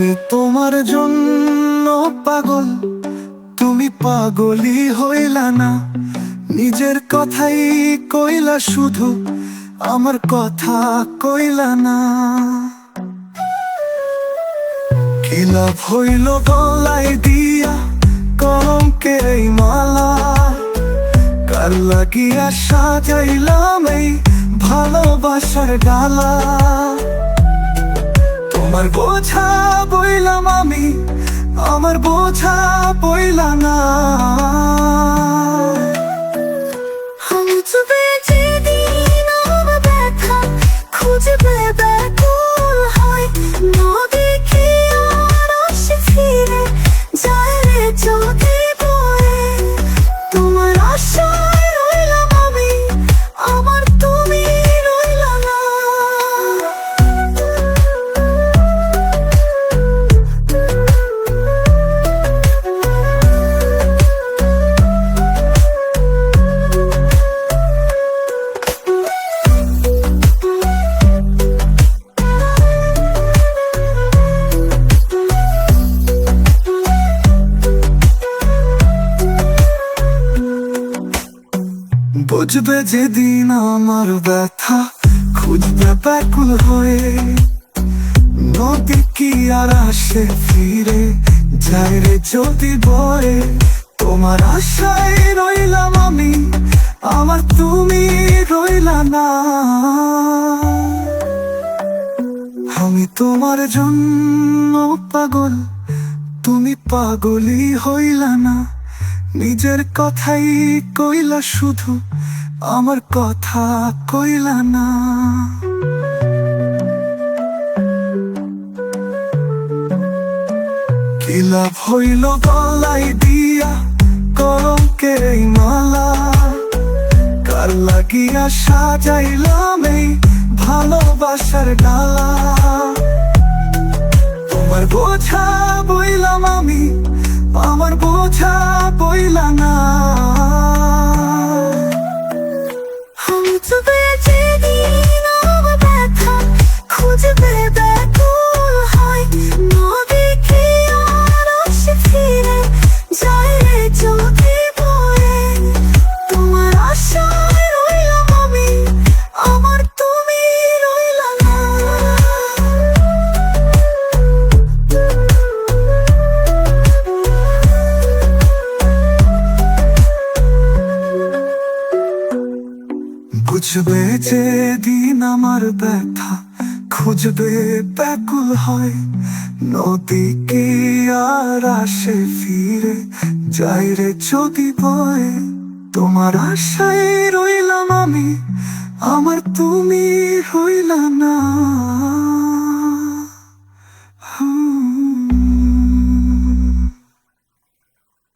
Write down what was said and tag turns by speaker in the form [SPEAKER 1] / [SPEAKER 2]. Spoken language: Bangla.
[SPEAKER 1] আমি তোমার জন্য পাগল। তুমি পাগলই হইলা না। নিজের কথাই কইলা শুধু, আমার কথা কইলা না। কি লাভ হইল গলায় দিয়া কলঙ্কের এই মালা? কার লাগিয়া সাজাইলাম এই ভালোবাসার ডালা? তোমার বোঝা বইলাম আমি আমার বোঝা বইলা না।
[SPEAKER 2] আমি
[SPEAKER 1] বুঝবে যেদিন আমার ব্যথা খুঁজবে ব্যাকুল হয়ে। নদী কি আর আসে ফিরে? যায় রে যদি বয়ে। তোমার আশায় রইলাম আমি, আমার তুমি রইলা না। আমি তোমার জন্য পাগল, তুমি পাগলই হইলা না। নিজের কথাই কইলা শুধু, আমার কথা কইলা না। কি লাভ হইল গলাই দিয়া কলঙ্কের মালা? কার লাগিয়া সাজাইলাম এই ভালোবাসার ডালা? তোমার বোঝা বইলাম আমি, আমার বোঝা বইলা না।
[SPEAKER 2] আমি তো বেঁচে
[SPEAKER 1] বুঝবে যে দিন আমার ব্যথা খুঁজবে ব্যাকুল হয়। নদী কি আর আসে ফিরে? যাই রে যদি বয়ে, তোমার আশায় রইলাম আমি, আমার তুমি হইলা না।